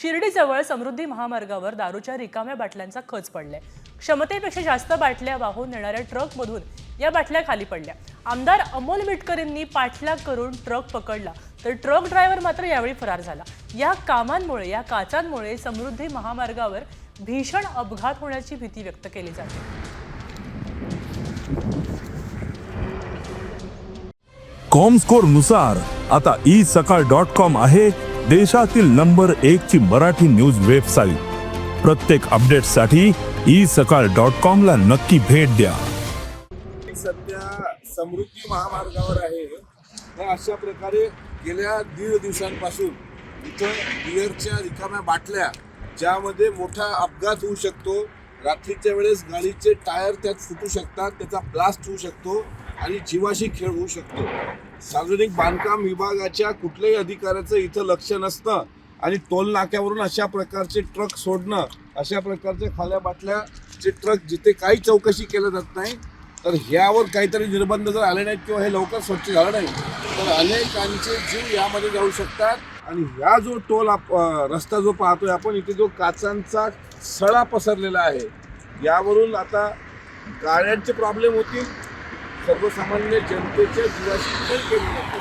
शिर्डीजवळ समृद्धी महामार्गावर दारूच्या रिकाम्या बाटल्यांचा खच पडलाय. क्षमतेपेक्षा जास्त बाटल्या वाहून नेणाऱ्या ट्रकमधून या बाटल्या खाली पडल्या. आमदार अमोल मिटकरींनी पाठलाग करून ट्रक पकडला तर ट्रक ड्रायव्हर मात्र यावेळी फरार झाला. या कामांमुळे या काचांमुळे समृद्धी महामार्गावर भीषण अपघात होण्याची भीती व्यक्त केली जाते. कॉमस्कोरनुसार आता ई सकाळ डॉट कॉम आहे देशातील नंबर एक ची मराठी न्यूज वेबसाईट. प्रत्येक अपडेटसाठी ई सकाळ डॉट कॉम ला नक्की भेट द्या. सध्या समृद्धी महामार्गावर आहे. अशा प्रकारे गेल्या दीड दिवसांपासून इथं बिअरच्या रिकाम्या बाटल्या ज्यामध्ये मोठा अपघात होऊ शकतो. रात्रीच्या वेळेस गाडीचे टायर त्यात फुटू शकतात त्याचा ब्लास्ट होऊ शकतो. आणि जीवाशी खेळ होऊ शकतो. सार्वजनिक बांधकाम विभागाच्या कुठल्याही अधिकाऱ्याचं इथं लक्ष नसतं आणि टोल नाक्यावरून अशा प्रकारचे ट्रक सोडणं अशा प्रकारच्या खाल्या बाटल्याचे ट्रक जिथे काही चौकशी केलं जात नाही तर ह्यावर काहीतरी निर्बंध जर आले नाहीत किंवा हे लवकर स्वच्छ झालं नाही तर अनेकांचे जीव यामध्ये जाऊ शकतात. आणि ह्या जो टोल आप रस्ता जो पाहतोय आपण इथे जो काचांचा सळा पसरलेला आहे यावरून आता गाड्यांचे प्रॉब्लेम होतील सर्वसामान्य जनतेच्या जीवाशी खेळ केली जाते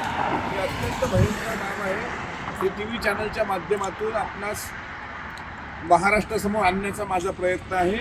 हे अत्यंत भयंकर काम आहे. हे टी व्ही चॅनलच्या माध्यमातून आपणास महाराष्ट्रासमोर आणण्याचा माझा प्रयत्न आहे.